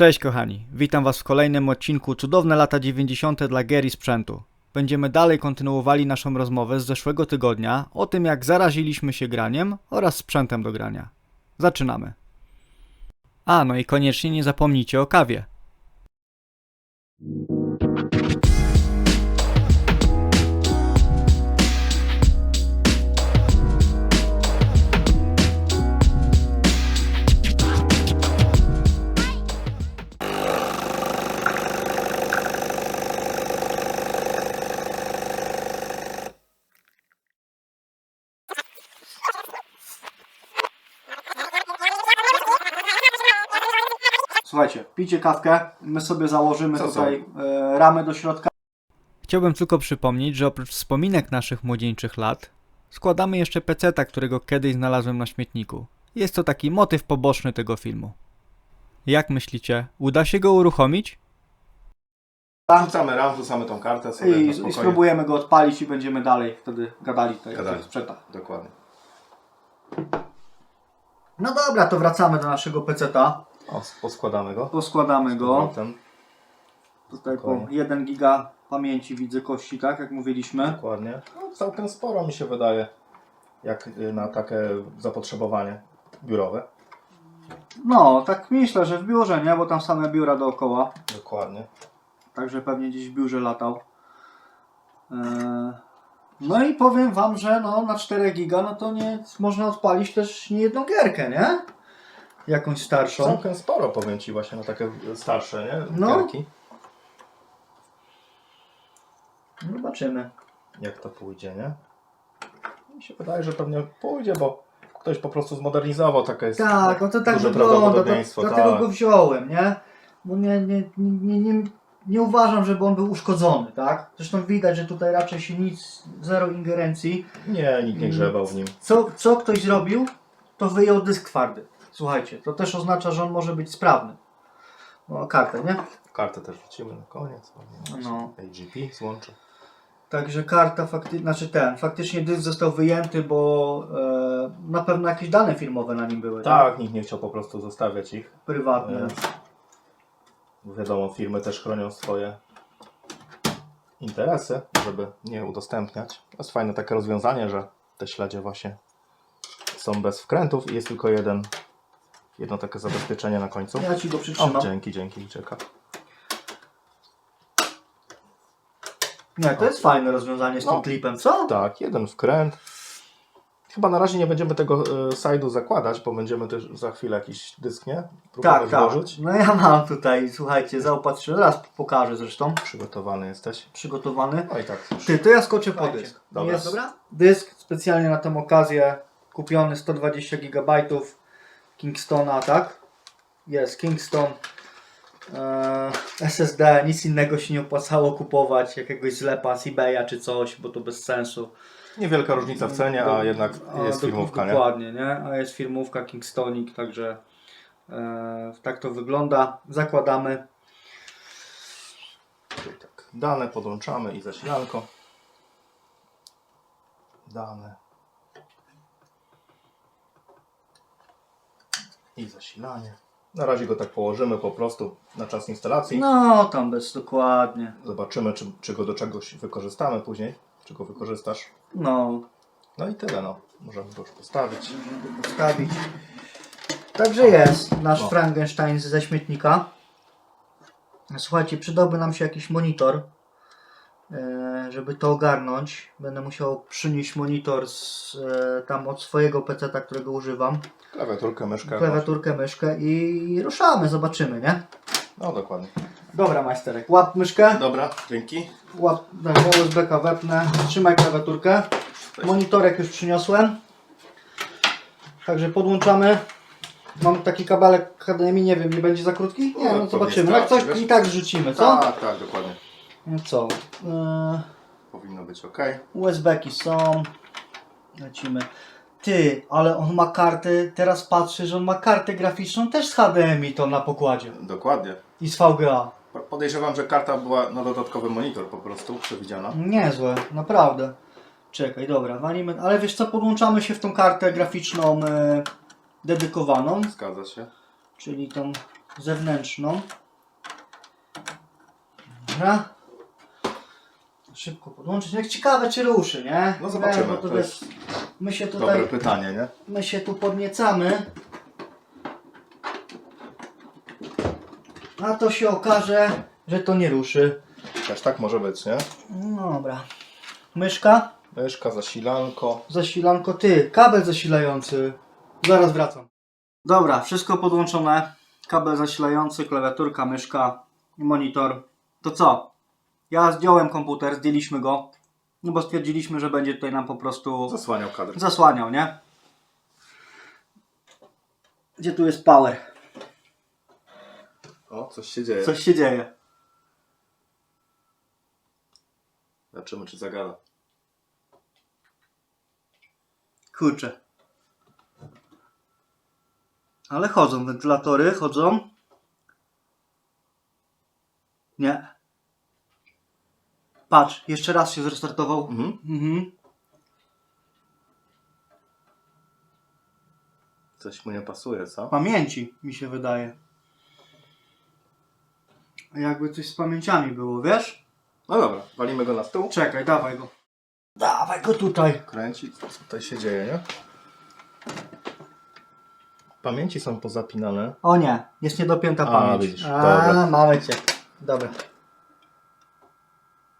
Cześć kochani, witam was w kolejnym odcinku Cudowne lata 90. dla gier i sprzętu. Będziemy dalej kontynuowali naszą rozmowę z zeszłego tygodnia o tym jak zaraziliśmy się graniem oraz sprzętem do grania. Zaczynamy. A, no i koniecznie nie zapomnijcie o kawie. Słuchajcie, pijcie kawkę, my sobie założymy Co tutaj e, ramę do środka. Chciałbym tylko przypomnieć, że oprócz wspominek naszych młodzieńczych lat, składamy jeszcze peceta, którego kiedyś znalazłem na śmietniku. Jest to taki motyw poboczny tego filmu. Jak myślicie, uda się go uruchomić? Rzucamy ram, rzucamy tą kartę sobie na I, I spokojnie. spróbujemy go odpalić i będziemy dalej wtedy gadali tutaj o Gadali. tych sprzętach. Dokładnie. No dobra, to wracamy do naszego peceta. O, poskładamy go. Poskładamy go. powrotem. Tutaj po Spokojnie. 1 giga pamięci widzę kości, tak jak mówiliśmy. Dokładnie. No, całkiem sporo mi się wydaje, jak y, na takie zapotrzebowanie biurowe. No, tak myślę, że w biurze, nie? Bo tam same biura dookoła. Dokładnie. Także pewnie gdzieś w biurze latał. Eee, No i powiem Wam, że no, na 4 giga no to nie można odpalić też nie jedną gierkę, nie? Jakąś starszą. Całkiem sporo powiem Ci właśnie na takie starsze, nie? No. Gierki. Zobaczymy. Jak to pójdzie, nie? Mi się wydaje, że pewnie pójdzie, bo ktoś po prostu zmodernizował takie jest Tak, no to tak duże wygląda, to, prawdopodobieństwo. dlatego tak. go wziąłem, nie? Bo nie, nie, nie, nie, nie uważam, żeby on był uszkodzony, tak? Zresztą widać, że tutaj raczej się nic, zero ingerencji. Nie, nikt nie grzebał w nim. Co, co ktoś zrobił, to wyjął dysk twardy. Słuchajcie, to też oznacza, że on może być sprawny. No, kartę, nie? Kartę też wrzucimy na koniec. No. AGP złączy. Także karta faktycznie, znaczy ten, faktycznie dysk został wyjęty, bo e, na pewno jakieś dane firmowe na nim były, Tak, nikt nie chciał po prostu zostawiać ich. Prywatne. E, Bo wiadomo, firmy też chronią swoje interesy, żeby nie udostępniać. To jest fajne takie rozwiązanie, że te śledzie właśnie są bez wkrętów i jest tylko jeden, jedno takie zabezpieczenie na końcu. Ja ci go O, przytrzymam. dzięki, dzięki, czeka. Nie, to jest fajne rozwiązanie z tym No. klipem, co? Tak, jeden wkręt. Chyba na razie nie będziemy tego e, side'u zakładać, bo będziemy też za chwilę jakiś dysk, nie? Tak, tak. włożyć. No ja mam tutaj, słuchajcie, zaopatrzę, zaraz pokażę zresztą, Przygotowany jesteś. przygotowany. No i tak. już. Ty, to ja skoczę po dysk. dobra. Jest dysk specjalnie na tę okazję, kupiony 120 GB Kingstona, tak? Jest Kingston. Eee, SSD, nic innego się nie opłacało kupować, jakiegoś zlepa z eBaya czy coś, bo to bez sensu. Niewielka różnica w cenie, a jednak A, jest do- firmówka, nie? Dokładnie, nie? A jest firmówka Kingstonic, także e, tak to wygląda. Zakładamy. Tak, dane podłączamy i zasilanko. Dane. I zasilanie. Na razie go tak położymy po prostu na czas instalacji. No, tam bez dokładnie. Zobaczymy, czy, czy go do czegoś wykorzystamy później. Czy go wykorzystasz. No, No i tyle, no. Możemy go już postawić. żeby postawić. Także jest nasz No. Frankenstein ze śmietnika. Słuchajcie, przydałby nam się jakiś monitor, żeby to ogarnąć. Będę musiał przynieść monitor z, e, tam od swojego PC, którego używam. Klawiaturkę, myszkę. Klawiaturkę, myszkę i ruszamy, zobaczymy, nie? No dokładnie. Dobra, majsterek, łap myszkę, Dobra, dzięki. łap tak, USB-ka wepnę, trzymaj klawiaturkę. Monitorek już przyniosłem. Także podłączamy. Mam taki kabelek HDMI, nie wiem, nie będzie za krótki? Nie, No, no zobaczymy. Jak coś i tak zrzucimy, co? Tak, tak, dokładnie. Co? Yy, Powinno być ok. USB-ki są. Lecimy. Ty, ale on ma karty, teraz patrzę, że on ma kartę graficzną też z HDMI to na pokładzie. Dokładnie. I z VGA. Podejrzewam, że karta była na dodatkowy monitor po prostu przewidziana. Niezłe, naprawdę. Czekaj, dobra, walimy. Ale wiesz co, podłączamy się w tą kartę graficzną e, dedykowaną, Zgadza się. czyli tą zewnętrzną. Dobra. Szybko podłączyć. Jak ciekawe czy ruszy, nie? No zobaczymy, bo to jest my się Dobre tutaj, pytanie, nie? my się tu podniecamy. A to się okaże, że to nie ruszy. Też tak może być, nie? No dobra. Myszka, Myszka, zasilanko. zasilanko, ty, kabel zasilający. Zaraz wracam. Dobra, wszystko podłączone. Kabel zasilający, klawiaturka, myszka, monitor. To co? Ja zdjąłem komputer, zdjęliśmy go. No bo stwierdziliśmy, że będzie tutaj nam po prostu Zasłaniał kadr. zasłaniał, nie? Gdzie tu jest power? O, coś się dzieje. Coś się dzieje. Zobaczymy, czy zagada. Kurczę. Ale chodzą wentylatory, chodzą. Nie. Patrz, jeszcze raz się zrestartował. Mhm. Mhm. Coś mu nie pasuje, co? Pamięci, mi się wydaje. Jakby coś z pamięciami było, wiesz? No dobra, walimy go na stół. Czekaj, dawaj go. Dawaj go tutaj. Kręci, co tutaj się dzieje, nie? Pamięci są pozapinane. O nie, jest niedopięta A, pamięć. widzisz, A, dobra. mamy cię. Dobra.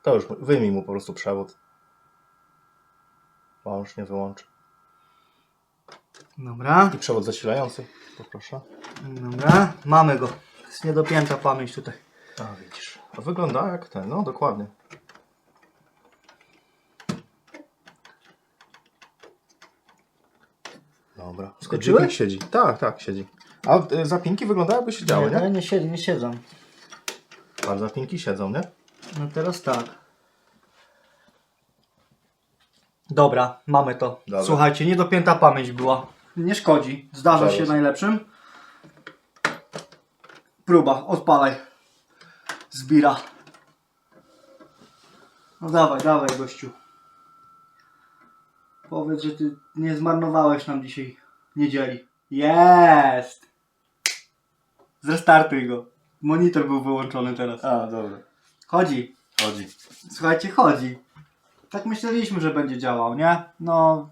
To już wyjmij mu po prostu przewód. Łącz nie wyłączy. Dobra. I przewód zasilający, poproszę. Dobra, mamy go. Jest niedopięta pamięć tutaj. A widzisz. A wygląda jak ten, no dokładnie. Dobra. Dźwignik siedzi. Tak, tak, siedzi. A y, zapinki wyglądają jakby siedziały, nie, nie? nie, siedzą, nie siedzą. A zapinki siedzą, nie? No teraz tak. Dobra, mamy to. Dobra. Słuchajcie, niedopięta pamięć była. Nie szkodzi. Zdarza się się. najlepszym. Próba, odpalaj. Zbira. No dawaj, dawaj gościu. Powiedz, że ty nie zmarnowałeś nam dzisiaj niedzieli. Jest! Zrestartuj go. Monitor był wyłączony teraz. A, dobra. Chodzi. Chodzi. Słuchajcie, chodzi. Tak myśleliśmy, że będzie działał, nie? No,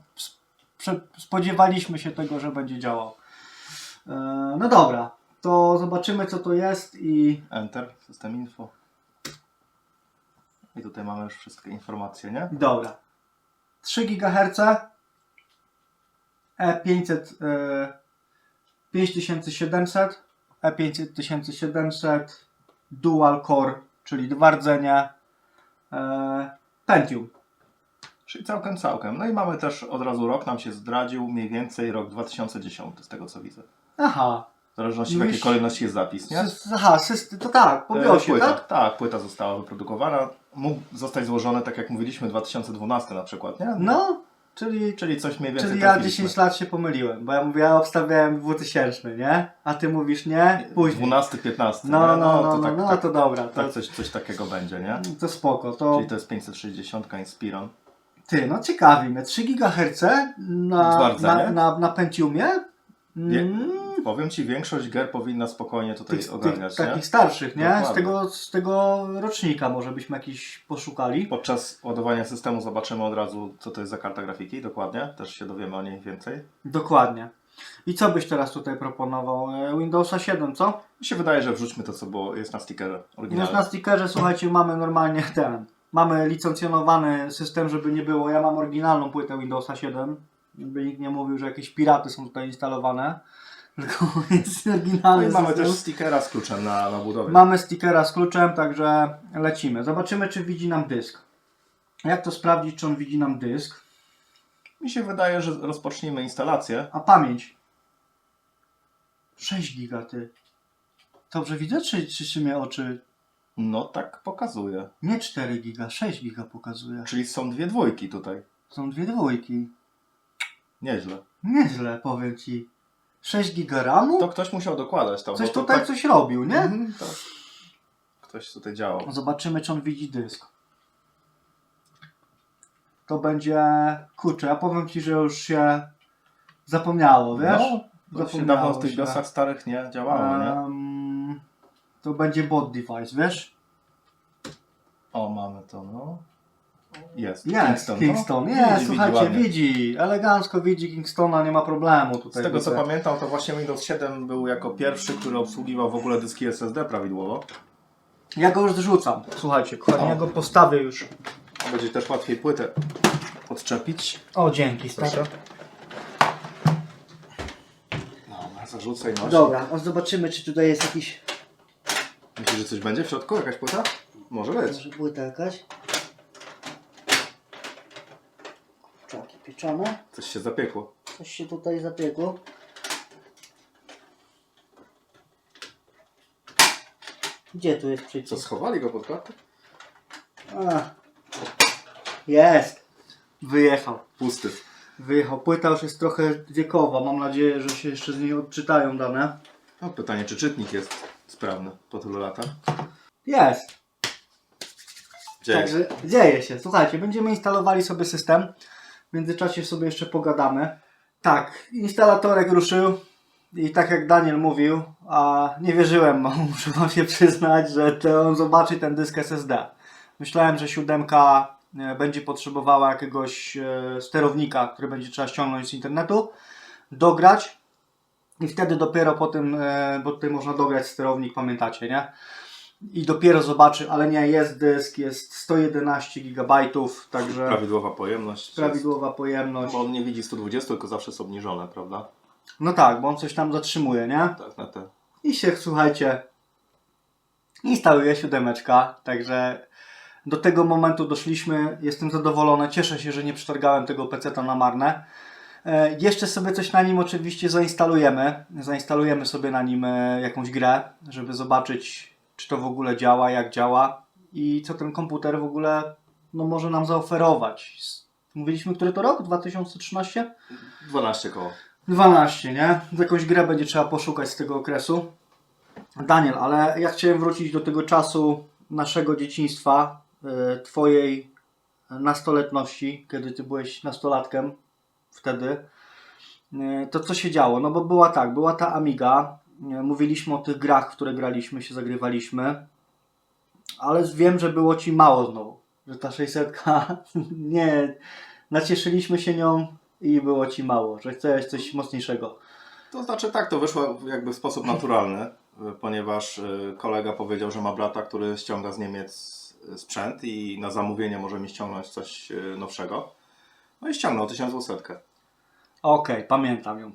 spodziewaliśmy się tego, że będzie działał. E, no dobra, to zobaczymy co to jest i Enter, system info. I tutaj mamy już wszystkie informacje, nie? dobra. 3 GHz E500 e, 5700 E5700 Dual Core, czyli dwa rdzenie e, Pentium. Czyli całkiem, całkiem. No i mamy też od razu rok, nam się zdradził, mniej więcej rok 2010, z tego co widzę. Aha, W zależności w Mówisz- jakiej kolejności jest zapis, nie? Aha, system, to tak, po E, biosie, płyta, tak? tak, płyta została wyprodukowana. Mógł zostać złożony, tak jak mówiliśmy, 2012 na przykład, nie? No, czyli, Czyli coś mniej więcej czyli ja trafiliśmy. 10 lat się pomyliłem, bo ja mówię, ja obstawiałem 2000, nie? A ty mówisz nie? Później. 12, 15. No, nie? no, no, to no, tak, no, tak, to dobra, to, tak coś, coś takiego będzie, nie? to spoko, to Czyli to jest 560 Inspiron. ty, no ciekawi mnie, 3 GHz na, Dwa na, na, na Pentiumie? Nie, Mm, Powiem Ci, większość gier powinna spokojnie tutaj tych, ogarniać, tych nie? takich starszych, nie? Z tego, z tego rocznika może byśmy jakiś poszukali. Podczas ładowania systemu zobaczymy od razu, co to jest za karta grafiki, dokładnie. Też się dowiemy o niej więcej. Dokładnie. I co byś teraz tutaj proponował? E, Windowsa 7, co? Mi się wydaje, że wrzućmy to, co było, jest na stickerze Już oryginalnym. na stickerze, słuchajcie, mamy normalnie ten. Mamy licencjonowany system, żeby nie było. Ja mam oryginalną płytę Windowsa 7. Żeby nikt nie mówił, że jakieś piraty są tutaj instalowane. Tylko jest No oryginalny i mamy też stickera z kluczem na, na budowie. Mamy stickera z kluczem, także lecimy. Zobaczymy, czy widzi nam dysk. Jak to sprawdzić, czy on widzi nam dysk? Mi się wydaje, że rozpocznijmy instalację. A pamięć? 6 giga, ty. Dobrze widzę, czy, czy, czy mnie oczy... No tak pokazuje. Nie 4 giga, 6 giga pokazuje. Czyli są dwie dwójki tutaj. Są dwie dwójki. Nieźle. Nieźle, powiem ci. 6 giga RAMu? To ktoś musiał dokładać tam. Coś bo to tutaj tak... coś robił, nie? Mhm, to... Ktoś tutaj działał. Zobaczymy, czy on widzi dysk. To będzie... Kurczę, ja powiem ci, że już się zapomniało, wiesz? No, to się Zapomniało dawno w tych się. biosach starych nie działało, nie? Em, to będzie bot device, wiesz? O, mamy to, no. Jest. Jest, no. Kingston, Widzi, jest, widzi słuchajcie, ładnie. widzi, elegancko widzi Kingstona, nie ma problemu Z tutaj. tego co widzę. pamiętam, to właśnie Windows 7 był jako pierwszy, który obsługiwał w ogóle dyski SSD prawidłowo. Ja go już zrzucam, słuchajcie, kochani, ja go postawię już. Będzie też łatwiej płytę odczepić. O, dzięki, Proszę. stary. Dobra, zarzucaj noś. Dobra, a zobaczymy, czy tutaj jest jakiś... Myślisz, że coś będzie w środku? Jakaś płyta? Może być. Może płyta jakaś? Pieczone. Coś się zapiekło. Coś się tutaj zapiekło. Gdzie tu jest Co, przycisk? schowali go pod klatkę? A. Jest! Wyjechał. Pusty. Wyjechał. Płyta już jest trochę wiekowa. Mam nadzieję, że się jeszcze z niej odczytają dane. No pytanie, czy czytnik jest sprawny po tylu latach? Jest! Gdzie jest? Także dzieje się. Słuchajcie, będziemy instalowali sobie system. W międzyczasie sobie jeszcze pogadamy. Tak, instalatorek ruszył. I tak jak Daniel mówił, a nie wierzyłem, mu, muszę wam się przyznać, że to on zobaczy ten dysk SSD. Myślałem, że siódemka e, będzie potrzebowała jakiegoś e, sterownika, który będzie trzeba ściągnąć z internetu, dograć i wtedy dopiero po tym, e, bo tutaj można dograć sterownik, pamiętacie, nie? I dopiero zobaczy, ale nie, jest dysk, jest 111 GB, także Prawidłowa pojemność. prawidłowa Jest, pojemność. bo on nie widzi 120, tylko zawsze jest obniżone, prawda? No tak, bo on coś tam zatrzymuje, nie? Tak, na te. I się, słuchajcie, instaluje siódemeczka, także do tego momentu doszliśmy. Jestem zadowolony, cieszę się, że nie przetargałem tego peceta na marne. E, jeszcze sobie coś na nim oczywiście zainstalujemy. Zainstalujemy sobie na nim e, jakąś grę, żeby zobaczyć, czy to w ogóle działa, jak działa i co ten komputer w ogóle no, może nam zaoferować. Mówiliśmy, który to rok? 2013? 12 koło. 12, nie? Jakąś grę będzie trzeba poszukać z tego okresu. Daniel, ale ja chciałem wrócić do tego czasu naszego dzieciństwa, y, twojej nastoletności, kiedy ty byłeś nastolatkiem wtedy. Y, To co się działo? No bo była tak, była ta Amiga, y, mówiliśmy o tych grach, w które graliśmy, się zagrywaliśmy, ale wiem, że było ci mało znowu, że ta 600 nie, nacieszyliśmy się nią i było ci mało, że chciałeś coś mocniejszego. To znaczy tak, to wyszło jakby w sposób naturalny, ponieważ y, kolega powiedział, że ma brata, który ściąga z Niemiec sprzęt i na zamówienie może mi ściągnąć coś y, nowszego. No i ściągnął 1200. Okej, pamiętam ją.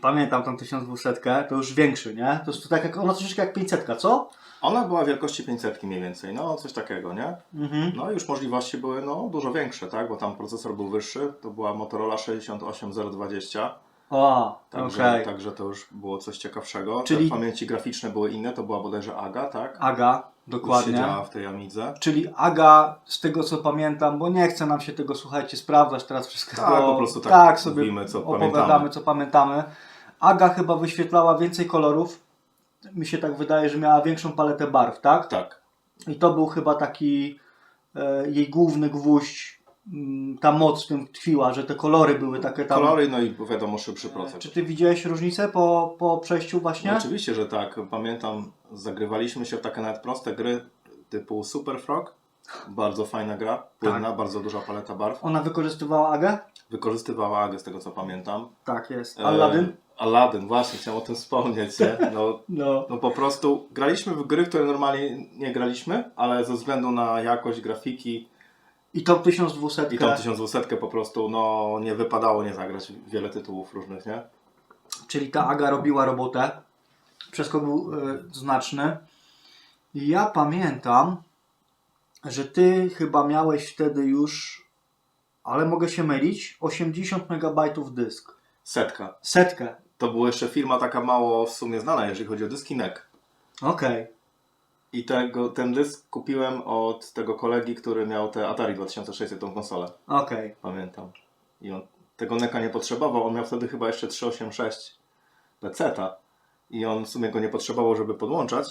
Pamiętam tą 1200, to już większy, nie? To jest tak jak, ona troszeczkę jak 500, co? Ona była wielkości 500 mniej więcej, no coś takiego, nie? Mhm. No i już możliwości były no, dużo większe, tak? Bo tam procesor był wyższy, to była Motorola 68020, O, także, okej. także to już było coś ciekawszego. Czyli- Te pamięci graficzne były inne, to była bodajże AGA, tak? Aga, dokładnie. Siedziała w tej Amidze. Czyli Aga, z tego co pamiętam, bo nie chce nam się tego, słuchajcie, sprawdzać teraz wszystko. Tak, po prostu tak tak sobie mówimy, co opowiadamy, pamiętamy. co pamiętamy. Aga chyba wyświetlała więcej kolorów. Mi się tak wydaje, że miała większą paletę barw, tak? Tak. I to był chyba taki e, jej główny gwóźdź. Mm, Ta moc w tym tkwiła, że te kolory były takie tam. Kolory, no i wiadomo, szybszy procesor. Czy ty widziałeś różnicę po, po przejściu właśnie? No, oczywiście, że tak. Pamiętam, zagrywaliśmy się w takie nawet proste gry typu Super Frog. Bardzo fajna gra, płynna, Tak. bardzo duża paleta barw. Ona wykorzystywała Agę? Wykorzystywała AGę z tego co pamiętam. Tak jest. E, Aladdin? Aladdin, właśnie, chciałem o tym wspomnieć. Nie? No, No. no po prostu graliśmy w gry, które normalnie nie graliśmy, ale ze względu na jakość grafiki I tą 1200. i tą 1200 po prostu no, nie wypadało nie zagrać wiele tytułów różnych, nie? Czyli ta Aga robiła robotę. Przeskok był e, znaczny. I ja pamiętam, że ty chyba miałeś wtedy już, ale mogę się mylić, 80 MB dysk. Setka. Setkę. To była jeszcze firma taka mało w sumie znana, jeżeli chodzi o dyski NEC. Okej. I tego, ten dysk kupiłem od tego kolegi, który miał te Atari 2600, tą konsolę. Okej. Pamiętam. I on tego neka nie potrzebował. On miał wtedy chyba jeszcze 386 peceta. I on w sumie go nie potrzebował, żeby podłączać.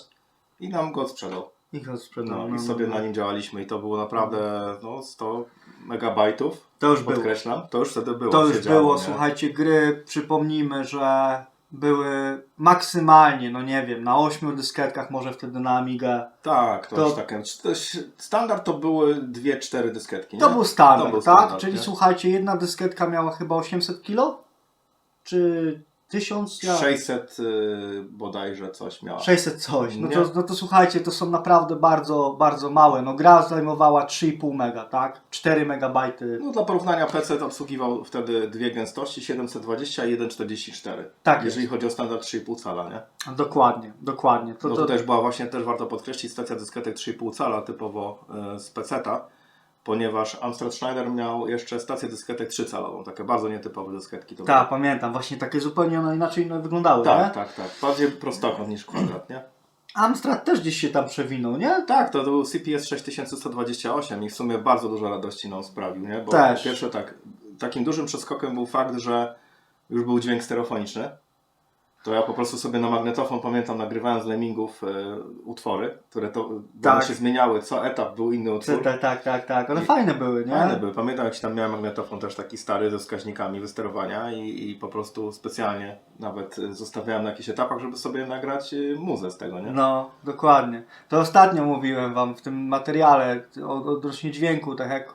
I nam go sprzedał. I go sprzedał. No, I sobie na nim działaliśmy. I to było naprawdę no, 100 megabajtów. To już było. Podkreślam. To już wtedy było. To już się działo, było, nie? słuchajcie, gry, przypomnijmy, że były maksymalnie, no nie wiem, na 8 dysketkach może wtedy na Amigę. Tak, to, To- już takie. to Standard to były dwie, cztery dyskietki. To nie? był standard, To był tak? standard, Czyli nie? słuchajcie, jedna dysketka miała chyba 800 kilo? Czy 1000? Ja... 600 y, bodajże coś miała. 600 coś. No to, no to słuchajcie, to są naprawdę bardzo, bardzo małe. No gra zajmowała 3,5 mega, tak? 4 megabajty. No dla porównania PC obsługiwał wtedy dwie gęstości 720 i 1,44. Tak Jeżeli jest. chodzi o standard 3,5 cala, nie? Dokładnie, dokładnie. To, No to, to też była właśnie, też warto podkreślić, stacja dyskietek 3,5 cala typowo e, z PC-ta, ponieważ Amstrad Schneider miał jeszcze stację dyskietek 3 calową, takie bardzo nietypowe dyskietki. To tak, były. pamiętam. Właśnie takie zupełnie one inaczej no, wyglądały, nie? tak, tak, tak. Bardziej prostokąt niż kwadrat, nie? Amstrad też gdzieś się tam przewinął, nie? Tak, to był CPS 6128 i w sumie bardzo dużo radości nam sprawił, nie? Bo Też. pierwsze tak, takim dużym przeskokiem był fakt, że już był dźwięk stereofoniczny. To ja po prostu sobie na magnetofon pamiętam, nagrywałem z Lemmingów e, utwory, które to Tak. się zmieniały, co etap był inny utwór. Tak, tak, tak, tak. One I- fajne były, nie? Fajne były. Pamiętam, jak tam miałem magnetofon też taki stary ze wskaźnikami wysterowania i, i po prostu specjalnie nawet zostawiałem na jakichś etapach, żeby sobie nagrać e, muzę z tego, nie? No, dokładnie. To ostatnio mówiłem Wam w tym materiale o odnośnie dźwięku, tak jak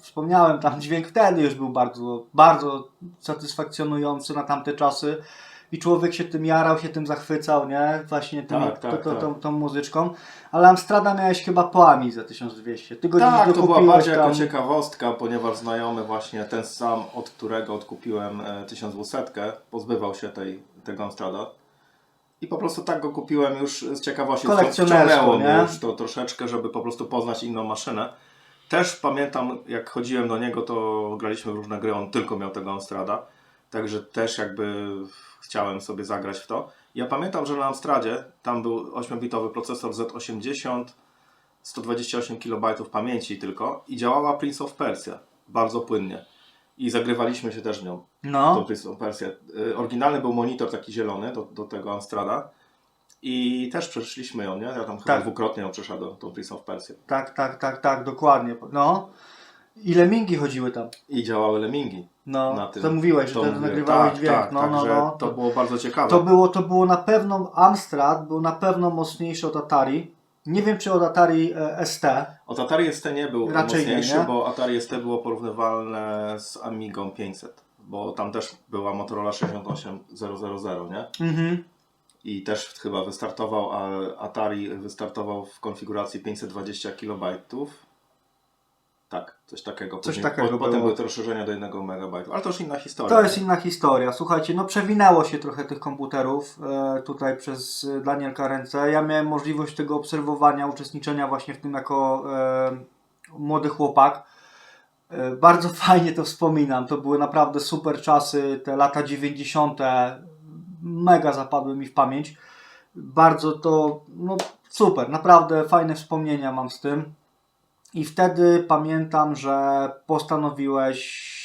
wspomniałem, tam dźwięk wtedy już był bardzo, bardzo satysfakcjonujący na tamte czasy i człowiek się tym jarał, się tym zachwycał, nie? Właśnie tym, Tak, tak, to, to, tak. Tą, tą muzyczką. Ale Amstrada miałeś chyba po Amidze 1200. Ty go Tak, to była bardziej jako tam. ciekawostka, ponieważ znajomy właśnie ten sam, od którego odkupiłem e, 1200, pozbywał się tej, tego Amstrada. I po prostu tak go kupiłem już z ciekawości. Wciągnęło mnie nie? już to troszeczkę, żeby po prostu poznać inną maszynę. Też pamiętam, jak chodziłem do niego, to graliśmy w różne gry, on tylko miał tego Amstrada. Także też jakby chciałem sobie zagrać w to. Ja pamiętam, że na Amstradzie tam był 8-bitowy procesor Z80, 128 KB pamięci tylko i działała Prince of Persia bardzo płynnie. I zagrywaliśmy się też nią, tą No, Prince of Persia. Y, Oryginalny był monitor taki zielony do, do tego Amstrada i też przeszliśmy ją, nie? Ja tam chyba Tak. dwukrotnie ją przeszedłem, tą Prince of Persia. tak, tak, tak, tak, dokładnie. No. Ile mingi chodziły tam? I działały lemingi No, na tym. to mówiłeś, że To mówię, nagrywałeś tak, dźwięk. Tak, no, no, także no. to było bardzo ciekawe. To było, to było na pewno Amstrad, był na pewno mocniejszy od Atari. Nie wiem czy od Atari e, ST. Od Atari ST nie był Raczej nie, mocniejszy, nie? bo Atari ST było porównywalne z Amigą 500, bo tam też była Motorola 68000, nie? Mhm. I też chyba wystartował, a Atari wystartował w konfiguracji 520 KB. Coś takiego. Coś Później, takiego po, Potem było. były rozszerzenia do 1 MB, ale to już inna historia. To jest inna historia. Słuchajcie, no przewinęło się trochę tych komputerów e, tutaj przez e, Danielka ręce. Ja miałem możliwość tego obserwowania, uczestniczenia właśnie w tym jako e, młody chłopak. E, bardzo fajnie to wspominam. To były naprawdę super czasy. Te lata 90. mega zapadły mi w pamięć. Bardzo to, no super, naprawdę fajne wspomnienia mam z tym. I wtedy pamiętam, że postanowiłeś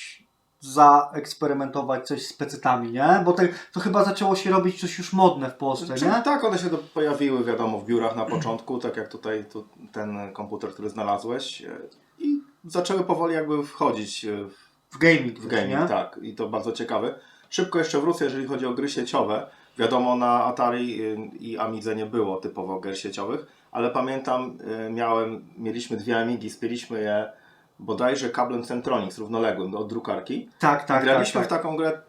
zaeksperymentować coś z pecetami, nie? Bo te, to chyba zaczęło się robić coś już modne w Polsce, nie? tak, one się do, pojawiły, wiadomo, w biurach na początku, tak jak tutaj tu, ten komputer, który znalazłeś. e, I zaczęły powoli jakby wchodzić e, w W gaming, W gaming, nie? tak. I to bardzo ciekawe. Szybko jeszcze wrócę, jeżeli chodzi o gry sieciowe. Wiadomo, na Atari y, i Amidze nie było typowo gier sieciowych, ale pamiętam, y, miałem, mieliśmy dwie Amigi, spięliśmy je bodajże kablem Centronics równoległym od drukarki. Tak, tak, tak. Graliśmy tak. w taką grę,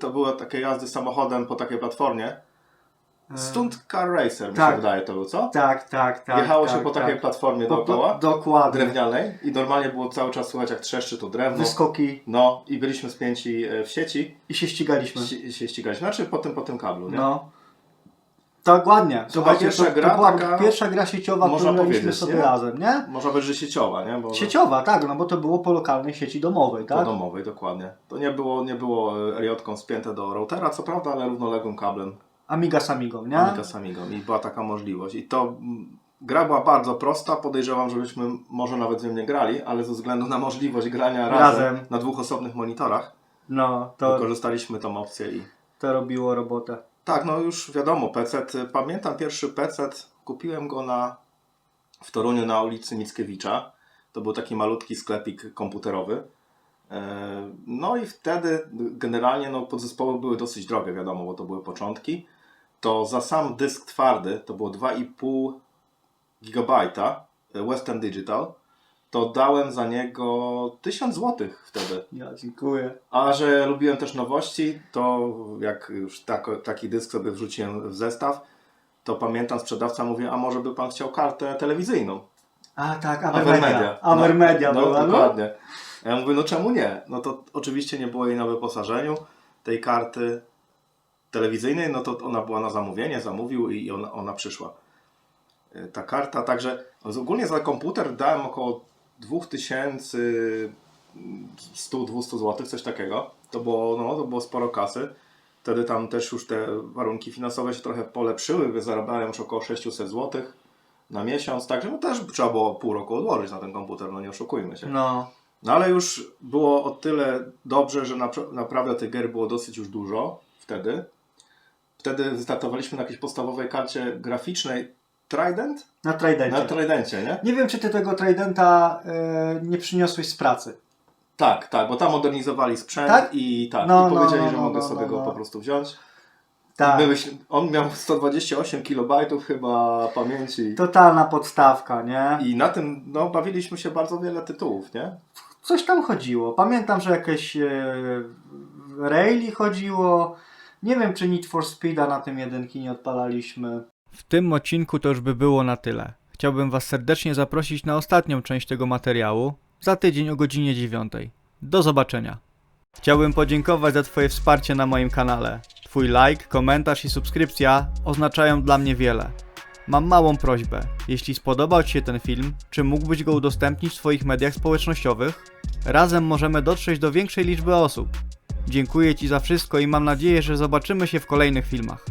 to były takie jazdy samochodem po takiej platformie. Stunt Car Racer, mi tak. się wydaje, to był, co? Tak, tak, tak. Jechało tak, się po tak. takiej platformie Po- dookoła, Dokładnie. drewnianej i normalnie było cały czas słychać jak trzeszczy to drewno. Wyskoki No i byliśmy spięci e, w sieci i się ścigaliśmy. się, się ścigać. Znaczy po tym, po tym kablu, nie? No. Dokładnie. To była Słuchajcie, pierwsza to, to gra była taka- pierwsza gra sieciowa, którą powiedzieć, sobie nie? razem, nie? Można być, że sieciowa, nie? Bo Sieciowa, tak, no bo to było po lokalnej sieci domowej, po tak? domowej, dokładnie. To nie było, nie było e, riotką spięte do routera, co prawda, ale równoległym kablem Amiga z Amigą, nie? Amiga z Amigą i była taka możliwość. I to mm, gra była bardzo prosta, podejrzewam, żebyśmy może nawet w nią nie grali, ale ze względu na możliwość grania razem, Razem. na dwóch osobnych monitorach, No, to, wykorzystaliśmy tą opcję i to robiło robotę. Tak, no już wiadomo, PC. Pamiętam pierwszy PC, kupiłem go na, w Toruniu na ulicy Mickiewicza. To był taki malutki sklepik komputerowy. E, No i wtedy generalnie no, podzespoły były dosyć drogie, wiadomo, bo to były początki. To za sam dysk twardy, to było 2,5 gigabajta e, Western Digital, to dałem za niego 1000 zł wtedy. Ja dziękuję. A że lubiłem też nowości, to jak już tak, taki dysk sobie wrzuciłem w zestaw, to pamiętam sprzedawca mówi, a może by pan chciał kartę telewizyjną? A tak, Avermedia. Avermedia no, była, no, no. dokładnie. Ja mówię, no czemu nie? No to oczywiście nie było jej na wyposażeniu tej karty telewizyjnej, no to ona była na zamówienie, zamówił i ona, ona przyszła. Y, Ta karta, także ogólnie za komputer dałem około 2100-200 zł, coś takiego. To było, no, to było sporo kasy. Wtedy tam też już te warunki finansowe się trochę polepszyły, zarabiałem już około 600 zł na miesiąc, także no też trzeba było pół roku odłożyć na ten komputer, no nie oszukujmy się. No. No ale już było o tyle dobrze, że napra- naprawdę tych gier było dosyć już dużo wtedy. Wtedy wystartowaliśmy na jakiejś podstawowej karcie graficznej Trident? Na Tridencie. Na Tridencie, nie? Nie wiem, czy ty tego Tridenta e, nie przyniosłeś z pracy. Tak, tak, bo tam modernizowali sprzęt Tak? i tak, No, i no, powiedzieli, no, że no, mogę no, sobie no, go no. po prostu wziąć. Tak. Myśl- on miał 128 kilobajtów chyba pamięci. Totalna podstawka, nie? I na tym no, bawiliśmy się bardzo wiele tytułów, nie? Coś tam chodziło. Pamiętam, że jakieś e, Rayli chodziło. Nie wiem, czy Need for Speeda na tym jedynki nie odpalaliśmy. W tym odcinku to już by było na tyle. Chciałbym Was serdecznie zaprosić na ostatnią część tego materiału za tydzień o godzinie 9. Do zobaczenia. Chciałbym podziękować za Twoje wsparcie na moim kanale. Twój like, komentarz i subskrypcja oznaczają dla mnie wiele. Mam małą prośbę. Jeśli spodobał Ci się ten film, czy mógłbyś go udostępnić w swoich mediach społecznościowych? Razem możemy dotrzeć do większej liczby osób. Dziękuję Ci za wszystko i mam nadzieję, że zobaczymy się w kolejnych filmach.